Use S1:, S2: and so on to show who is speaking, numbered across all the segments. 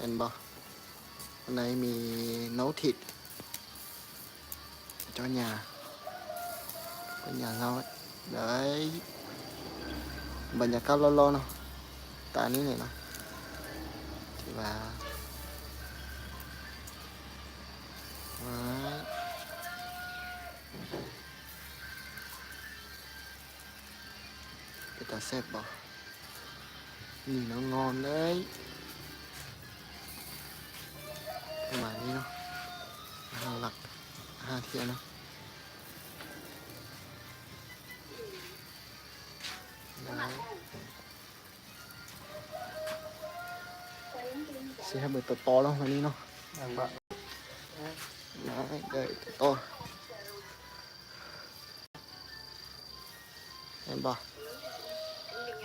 S1: เห็นบ่ข้างในมีโน้ตทิดเจ้าหญ้าเป็นอย่างเรา đấy บรรยากาศร้อ ประมาณนี้เนาะห้าหลักห้าเทียนเนาะเสียเบิดตัวโตแล้ววันนี้เนาะน้อยเกิดตัวโตเห็นบ่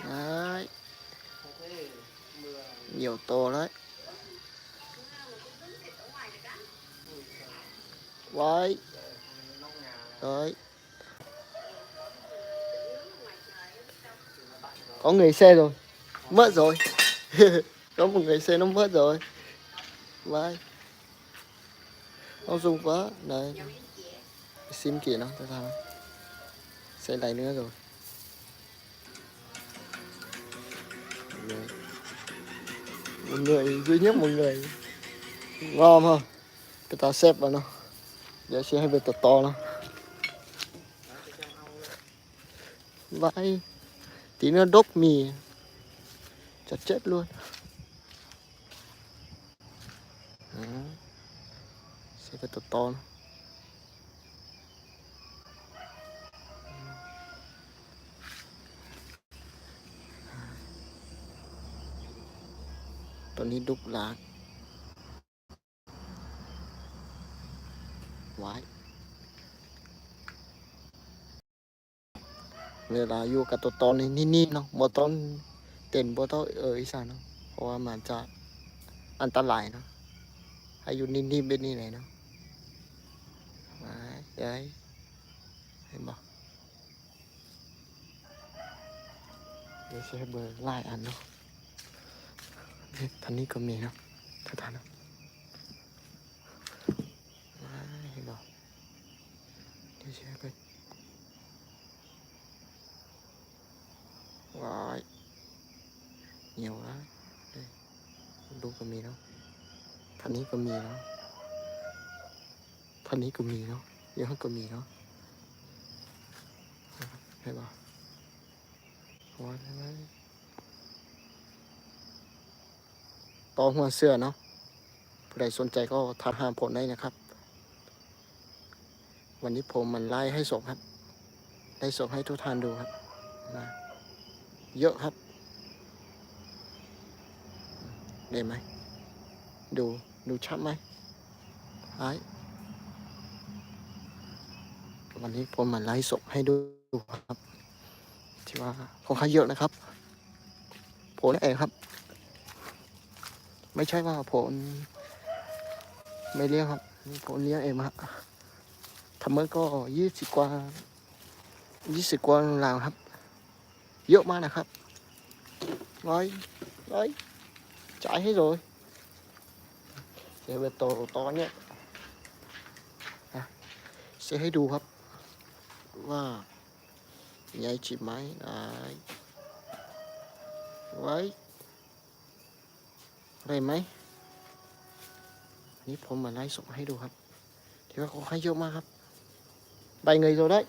S1: น้
S2: อย
S1: เหี่ยวโตแล้ว đấy Đấy. Có người xe rồi. Mất rồi. Có một người xe nó mất rồi. Vai. Nó dùng quá. Đấy. Sim kỹ nó. tao sao? Xe này nữa rồi. Một người. Một người, duy nhất một người. Ngon không? Cái tao xếp vào nó. Dạ, giờ sẽ hơi về to to lắm. Vãi. Tí nữa đốt mì. Chặt chết luôn. Sẽ phải to to lắm. Tony đúc lạc ไว้ เวลาอยู่กับตัวตอนนี้นิ่งๆเนาะบ่ต้องเต้นบ่ต้องเอออีสานเนาะเพราะว่ามันจะอันตรายเนาะให้อยู่นิ่งๆเป็นนี่ไหนเนาะไว้ย้ายเห็นบ่เดี๋ยวใช้เบอร์ไล่อันเนาะท่านนี้ก็มีเนาะท่านท่านเนาะไว้เห็นบ่ แชร์ไปว้ายเหนียวละดูก็มีแล้วท่านี้ก็มีแล้วท่านี้ก็มีแล้วเยอะก็มีแล้วใช่ปะวันไหมต่อหัวเสื้อเนาะผู้ใดสนใจก็ทักหาผมได้นะครับ วันนี้ผมมันไล่ให้ส่งครับ ได้ส่งให้ทุกท่านดูครับนะเยอะครับ ได้ไหม ดู ดูชัดไหมไอ้วันนี้ผมมาไลฟ์สดให้ดูครับที่ว่าค่อนข้างเยอะนะครับผมเองครับ ไม่ใช่ว่าผมไม่เลี้ยงครับผมเลี้ยงเองฮะ ทำเมื่อก็ยี่สิบกว่ายี่สิบกว่าลาวครับ เยอะมากนะครับ rồi đấy chạy hết rồi sẽ về tổ to nhé à, sẽ ให้ดูครับ ว่าใหญ่จีบไหมได้ไว้ได้ไหมอันนี้ผมมาไล่ส่งให้ดูครับที่ว่าเขาให้เยอะมากครับ bảy người rồi đấy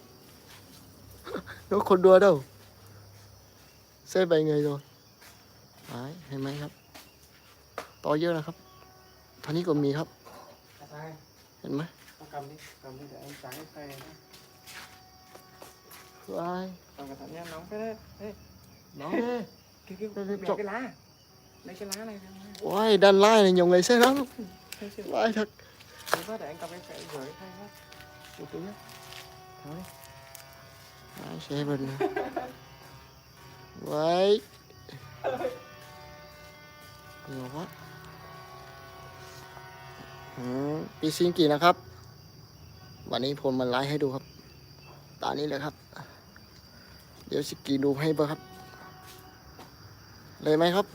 S1: nó không đùa đâu xe bảy người rồi đấy เห็นไหมครับต่อเยอะนะครับท่านี้ก็มีครับ
S2: À, sai.
S1: เห็นไหม
S2: Con cầm đi, cầm đi để em trắng cái cây nhá.
S1: ว้าย
S2: Cầm cẩn thận nha, nóng cái đấy. Ê,
S1: น้องเอ้ย
S2: cái cái
S1: Đây, đây,
S2: bẻ
S1: chọc.
S2: cái lá. Lấy cái lá này.
S1: ว้ายด้านล่างเนี่ย nhiều người xe lắm
S2: Thấy chưa?
S1: ว้าย thật
S2: Thế phát để anh cầm cái cây gửi cái cây phát.
S1: Từ từ nhé Tháo đi Đấy, xe bên này Vậy Nhiều quá อืมปีซิงกี่นะครับ วันนี้ผมมาไลฟ์ให้ดูครับ ตานี้เลยครับ เดี๋ยวสกีดูให้เบอร์ครับ เลยไหมครับ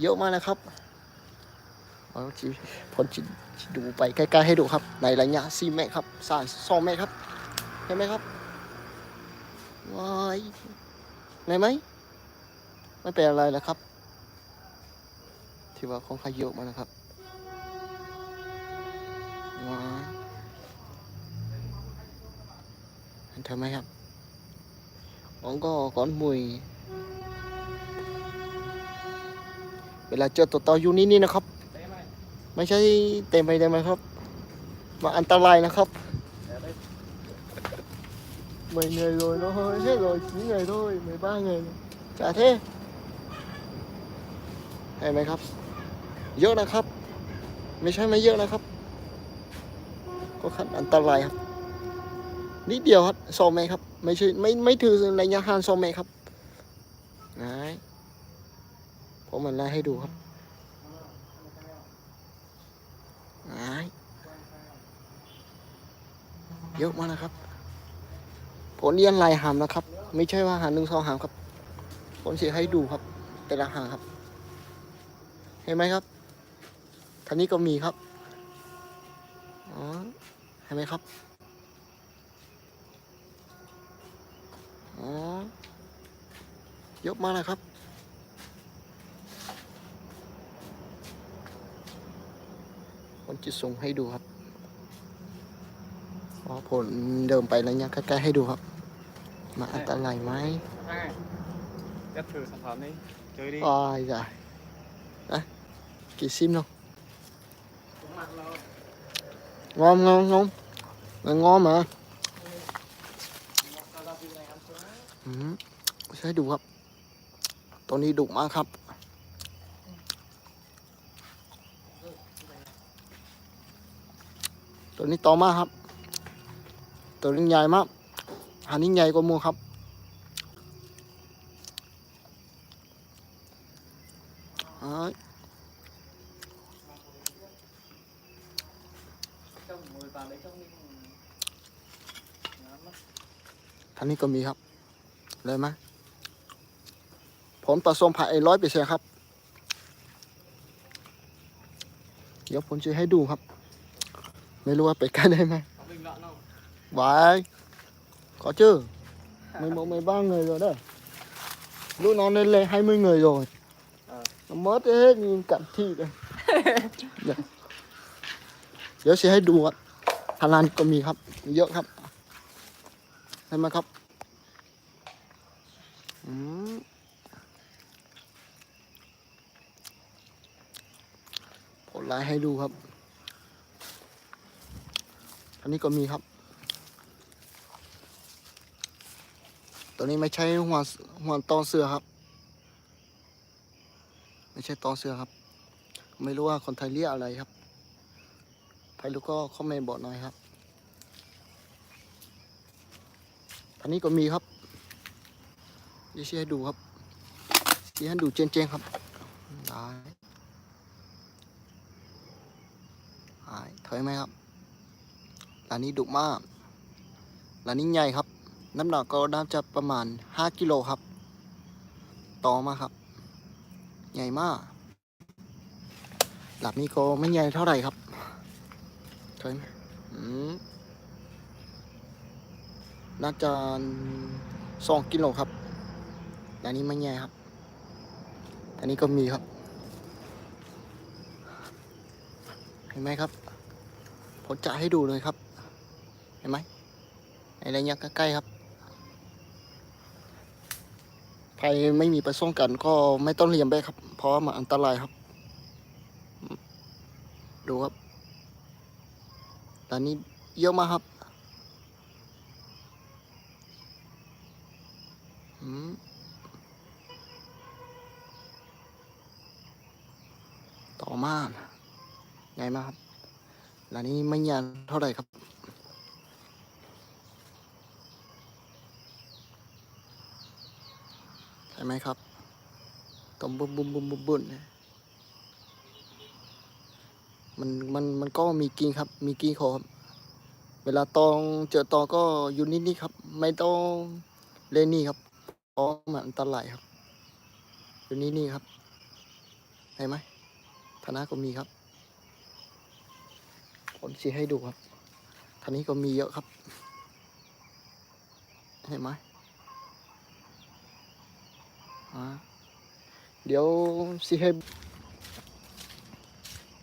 S1: เยอะมากนะครับเอาผมจะดูไปใกล้ๆให้ดูครับ ในระยะ4เมตรครับสามสองเมตรครับ ห็นไหมครับว้ายไหนไหมไม่เป็นอะไรแล้วครับ ที่ว่าของขยโยกมานะครับว้ายเห็นเธอไหมครับผมก็ก้อนมุยเวลาเจอตัวต่ออยู่นี่นี่นะครับ
S2: ไม่
S1: ใช่เต็มไปได้ไหมครับมันอันตรายนะครับ 10 ngày rồi nó hơi hết rồi 9 ngày thôi 13 ngày chả thế Hay này khắp Dỡ ra khắp Mấy xoay máy dỡ ra khắp Có khăn ăn tao lại khắp นิดเดียวครับซอมแม่ครับ ไม่ใช่ไม่ไม่ถือระยะห่างซอมแม่ครับนะผมมันไล่ให้ดูครับนะเยอะมากนะครับ ผลเรียนลายหามนะครับ ไม่ใช่ว่าหาหนึ่งสองหามครับ ผลเสียให้ดูครับ แต่ละหางครับ เห็นไหมครับท่านี้ก็มีครับอ๋อเห็นไหมครับอ๋อยอะมากนะครับผมจะส่งให้ดูครับ อ๋อผลเดิมไประยะใกล้ๆให้ดูครับ มาอันตรายไหม
S2: ใช่จะถือสถานนี้เจอดี
S1: อ้ายจ้ะอะกี่ซิมเนาะ
S2: ผมมาเรา
S1: ngon ngon ngon Mà ngon mà
S2: เราเป็นไงครับ
S1: อืมใช้ดูครับตัวนี้ดุมากครับ ตัวนี้โตมากครับ ตัวนี้ใหญ่มากหานี้ใหญ่กว่ามูครับ ท่านนี้ก็มีครับ เลยไหมผมผสมผักไอ้ร้อยเปอร์เซ็นต์ครับ เดี๋ยวผมจะให้ดูครับ ไม่รู้ว่าไปกันได้ไหม
S2: có bình luận không
S1: Vậy Có chứ mười một mười ba người rồi đấy Lúc nó lên lên 20 người rồi
S2: Ờ.
S1: Nó mất hết nhìn cặn thịt đây Dạ. เดี๋ยวจะให้ดูครับทางร้านก็มีครับ เยอะครับเห็นไหมครับอืมผลไลน์ให้ดูครับ อันนี้ก็มีครับ ตัวนี้ไม่ใช่หัวหัวตอเสือครับ ไม่ใช่ตอเสือครับ ไม่รู้ว่าคนไทยเรียกอะไรครับใครรู้ก็คอมเมนต์บอกหน่อยครับอันนี้ก็มีครับดี๋ยวชี้ให้ดูครับชี้ให้ดูเจนๆครับได้หายถอยไหมครับร้านนี้ดุมากร้านนี้ใหญ่ครับ น้ำหนักก็น่าจะประมาณ 5 กิโลครับ ต่อมาครับ ใหญ่มาก หลับนี้ก็ไม่ใหญ่เท่าไหร่ครับใช่ไหมอืมน่าจะสองกิโลครับอันนี้ไม่ใหญ่ครับ อันนี้ก็มีครับ เห็นไหมครับ ผมจะให้ดูเลยครับ เห็นไหมในระยะใกล้ๆครับ ใครไม่มีประสงกันก็ไม่ต้องเรียนไปครับ เพราะมันอันตรายครับ ดูครับตอนนี้เยอะมากครับต่อมาไงมาครับร้านนี้ไม่ยานเท่าไหร่ครับ เห็ นไหมครับตรงบุ้มบุมบุมบุมบุ้มเนี่ยมันมันมันก็มีกินครับ มีกินขอครับเวลาตองเจอตองก็อยู่นี่นี่ครับ ไม่ต้องเล่นนี่ครับเพราะมันอันตรายครับ อยู่นี่นี่ครับเห็นไหมธนาก็มีครับผมชี้ให้ดูครับท่านี้ก็มีเยอะครับ เห็นไหม เดี๋ยวชี้ให้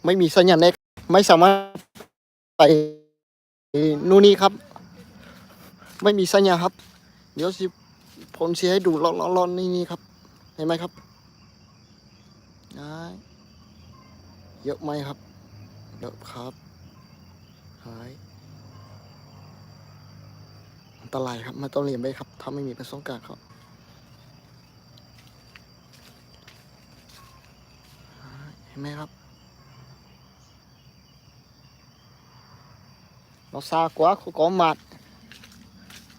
S1: ไม่มีสัญญาณเน็ตไม่สามารถไปนู่นนี่ครับ ไม่มีสัญญาครับ เดี๋ยวสิผมชี้ให้ดูร้อนๆนี่นี่ครับ เห็นไหมครับเยอะไหมครับเยอะครับหายอันตรายครับม่ต้องเรียนไปครับ ถ้าไม่มีประสบการณ์ครับหายเห็นไหมครับ nó xa quá không có mặt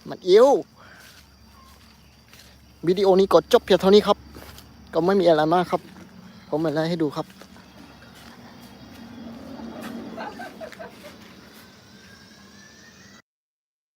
S1: mặt yếu วิดีโอนี้ก็จบเพียงเท่านี้ครับ ก็ไม่มีอะไรมากครับ ผมมาไล่ให้ดูครับ